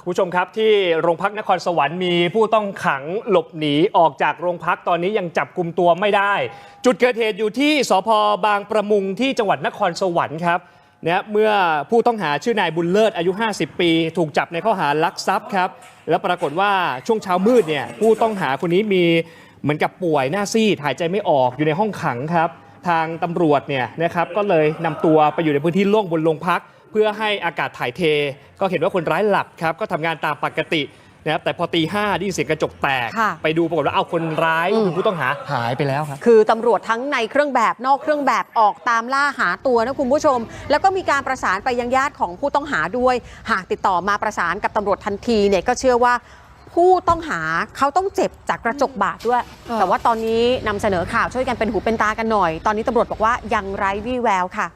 คุณผู้ชมครับที่โรงพักนครสวรรค์มีผู้ต้องขังหลบหนีออกจากโรงพักตอนนี้ยังจับกลุ่มตัวไม่ได้ จุดเกิดเหตุอยู่ที่สพบางประมุงที่จังหวัดนครสวรรค์ครับเนี่ยเมื่อผู้ต้องหาชื่อนายบุญเลิศอายุ 50 ปี ถูกจับในข้อหาลักทรัพย์ครับแล้วปรากฏว่าช่วงเช้ามืดเนี่ยผู้ต้องหาคนนี้มีเหมือนกับป่วยหน้าซีดหายใจไม่ออกอยู่ในห้องขังครับ ทางตำรวจเนี่ยนะครับก็เลยนำตัวไปอยู่ในพื้นที่โล่งบนโรงพัก เพื่อให้อากาศถ่ายเท ก็เห็นว่าคนร้ายหลับครับก็ทำงานตามปกตินะครับแต่พอตีห้าได้ยินเสียงกระจกแตก ค่ะไปดูปรากฏว่าเอาคนร้ายอืม คือผู้ต้องหาหายไปแล้วครับ คือตำรวจทั้งในเครื่องแบบนอกเครื่องแบบออกตามล่าหาตัวนะคุณผู้ชม แล้วก็มีการประสานไปยังญาติของผู้ต้องหาด้วย หากติดต่อมาประสานกับตำรวจทันทีเนี่ยก็เชื่อว่า ผู้ต้องหาเขาต้องเจ็บจากกระจกบาดด้วยค่ะแต่ว่าตอนนี้นำเสนอข่าวช่วยกันเป็นหูเป็นตากันหน่อย ตอนนี้ตำรวจบอกว่ายังไร้วี่แววค่ะ